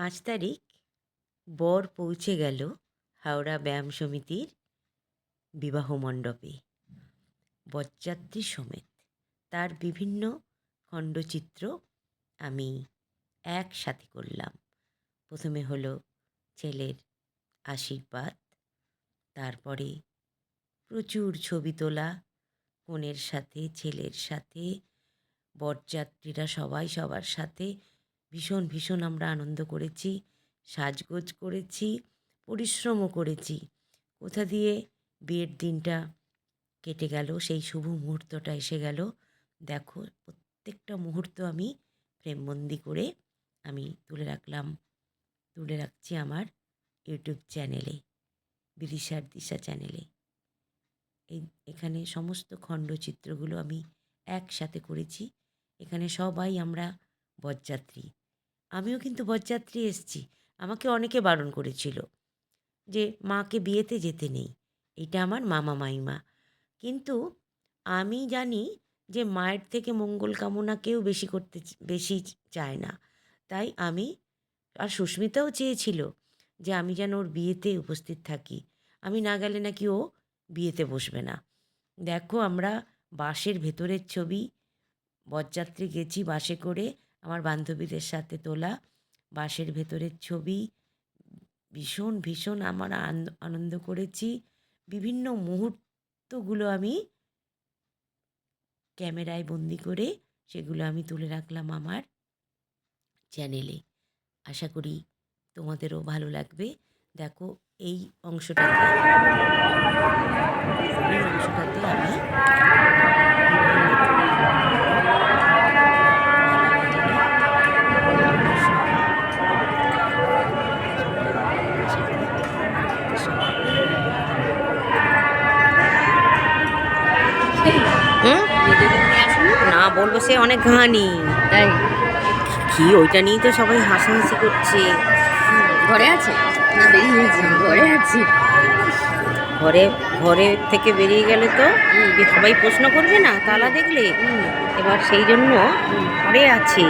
পাঁচ তারিখ বর পৌঁছে গেল হাওড়া ব্যায়াম সমিতির বিবাহ মণ্ডপে। বরযাত্রী সমেত তার বিভিন্ন খণ্ডচিত্র আমি একসাথে করলাম। প্রথমে হলো ছেলের আশীর্বাদ, তারপরে প্রচুর ছবি তোলা কনের সাথে, ছেলের সাথে, বরযাত্রীরা সবাই সবার সাথে ভীষণ ভীষণ আমরা আনন্দ করেছি, সাজগোজ করেছি, পরিশ্রমও করেছি। কোথা দিয়ে বিয়ের দিনটা কেটে গেল, সেই শুভ মুহূর্তটা এসে গেল। দেখো, প্রত্যেকটা মুহূর্ত আমি ফ্রেমবন্দি করে আমি তুলে রাখলাম, তুলে রাখছি আমার ইউটিউব চ্যানেলে বিদিশার দিশা চ্যানেলে। এই, এখানে সমস্ত খণ্ডচিত্রগুলো আমি একসাথে করেছি। এখানে সবাই আমরা বরযাত্রী। আমিও কিন্তু বরযাত্রী এসেছি। আমাকে অনেকে বারণ করেছিল যে, মাকে বিয়েতে যেতে নেই। এটা আমার মামা মাইমা। কিন্তু আমি জানি যে, মায়ের থেকে মঙ্গল কামনা কেউ বেশি করতে বেশি চায় না। তাই আমি, আর সুস্মিতাও চেয়েছিল যে, আমি যেন ওর বিয়েতে উপস্থিত থাকি। আমি না গেলে নাকি ও বিয়েতে বসবে না। দেখো, আমরা বাসের ভেতরের ছবি, বরযাত্রী গেছি বাসে করে আমার বান্ধবীদের সাথে তোলা বাসের ভেতরের ছবি। ভীষণ ভীষণ আমার আন- আনন্দ করেছি। বিভিন্ন মুহূর্তগুলো আমি ক্যামেরায় বন্দি করে সেগুলো আমি তুলে রাখলাম আমার চ্যানেলে। আশা করি তোমাদেরও ভালো লাগবে। দেখো, এই অংশটাতে এই অংশটাতে আমি বলব সে অনেক ঘানি। তাই? কি ওইটা নিয়েই তো সবাই হাসাহাসি করছে। ঘরে আছে? না ঘরে আছি। ঘরে ঘরে থেকে বেরিয়ে গেলে তো সবাই প্রশ্ন করবে না? তালা দেখলে? এবার সেই জন্য ঘরে আছে।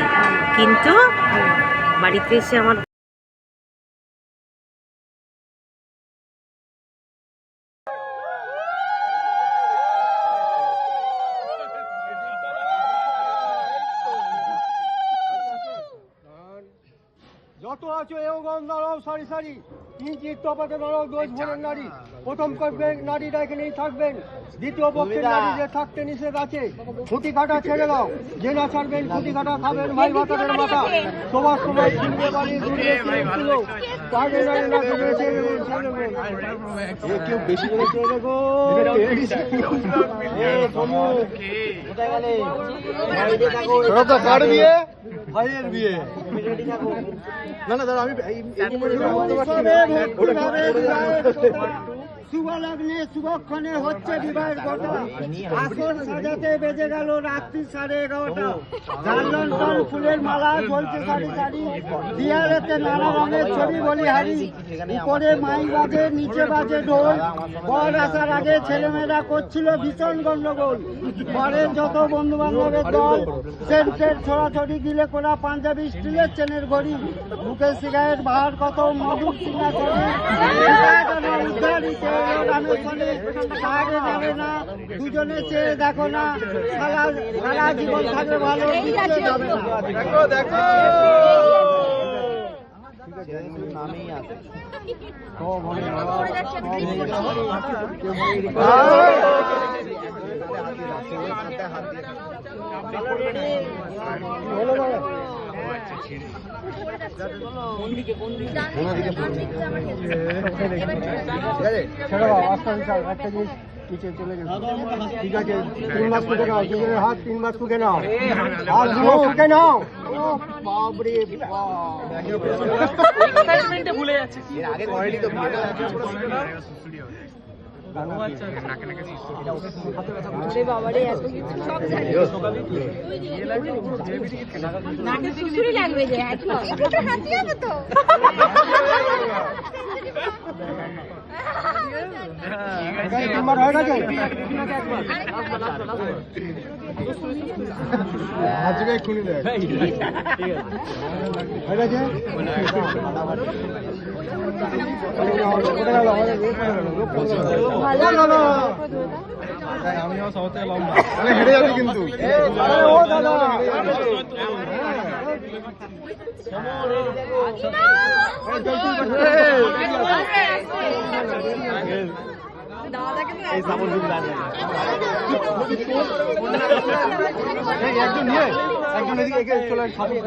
কিন্তু বাড়িতে এসে আমার যত আছো এও গম সারি সারি। ইঞ্চি তপাতে দাঁড়াও দোষ ভরে নারী। প্রথম করবেন নারীরা এখানেই থাকবেন। দ্বিতীয় পক্ষের নারীদের থাকতে নিষেধ আছে। খুঁটি কাটা ছেড়ে দাও। যে না ছাড়বেন খুঁটি কাটা খাবেন ভাই ভাতারের মাথা। সবার সময় বাড়ি ছিল। ছেড়ে কেউ বেশি করে ছেড়ে কার বিয়ে? ভাইয়ের বিয়ে। না না দাদা আমি শুভ লগ্নে শুভক্ষণে হচ্ছে বিবাহের কথা। আসর সাজাতে বেজে গেল রাত্রি সাড়ে এগারোটা। ঝাড়লন্টন ফুলের মালা ঝলছে সারি সারি। দিয়ারেতে নানা রঙের ছবি বলি হারি উপরে মাই বাজে, নিচে বাজে ঢোল। বর আসার আগে ছেলেমেয়েরা করছিল ভীষণ গন্ডগোল। পরের যত বন্ধু বান্ধবের দল, সেন্টের ছড়াছড়ি দিলে কোনা পাঞ্জাবি স্টিলের চেনের ঘড়ি। বুকের সিগারেট, বাহার কত মধুর সিঙ্গা ছড়ি যাবে না দুজনে চেয়ে দেখো না সারা সারা জীবন থাকবে ভালো দেখো দেখো আস্তে আস্তে একটা জিনিস নিচে চলে গেছে ঠিক আছে তিন মাস কুটে নাও দুজনের হাত তিন মাস কুটে নাও হাত দুটো কুটে নাও ও বাবরে শুশুরি লাগবে যে একটু হাতি যাবে তো আজকে খুলি দেখ হয়ে গেছে। আমিও সব থেকে লম্বা হেরে যাবে কিন্তু একজন নিয়ে একজন এদিকে চলে সাপোর্ট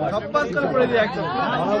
ভাই আস্তে আস্তে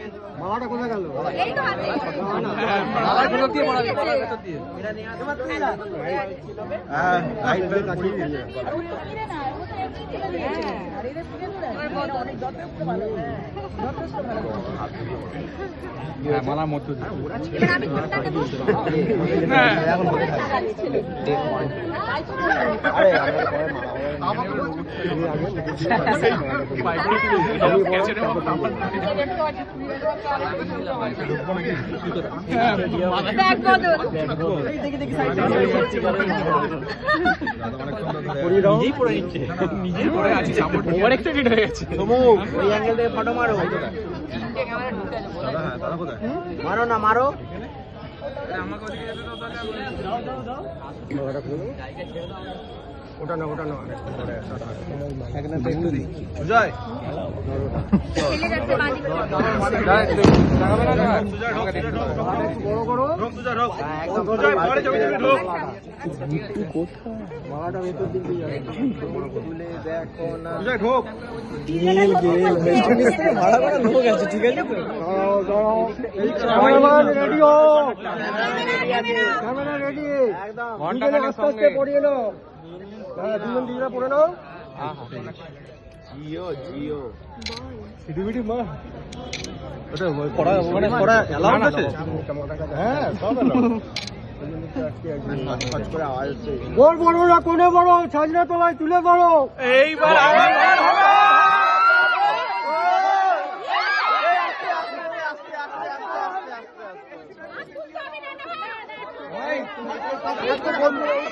মামাটা কোথায় গেল? এই তো হাতে। মামার ভেতর দিয়ে মামার ভেতর দিয়ে। হ্যাঁ লাইট বেল কাটিয়ে দিয়েছে মালার অনেক এবার ভালো কোনটাকে বসবো ব্যাগ বদল নিজেই পড়ে নিচ্ছে নিজেই পড়ে আছে ওভার এক্সাইটেড হয়ে গেছে। সমু ওই অ্যাঙ্গেল থেকে ফটো মারো। মারো না মারো। ওটা ভাড়া করে লোক আছে ঠিক আছে রেডি একদম। ঘণ্টা আস্তে আস্তে পড়িয়ে নাও। হ্যাঁ দুজন দুজনে পড়ে নাও। জিও জিও। সিটিভিটি মা। ওটা পড়া ওখানে পড়া অ্যালাউড আছে? হ্যাঁ সব বড় কোনে বড় ছাজনা তলায় তুলে বড় এইবার টাইমিং কোনো ব্যাপার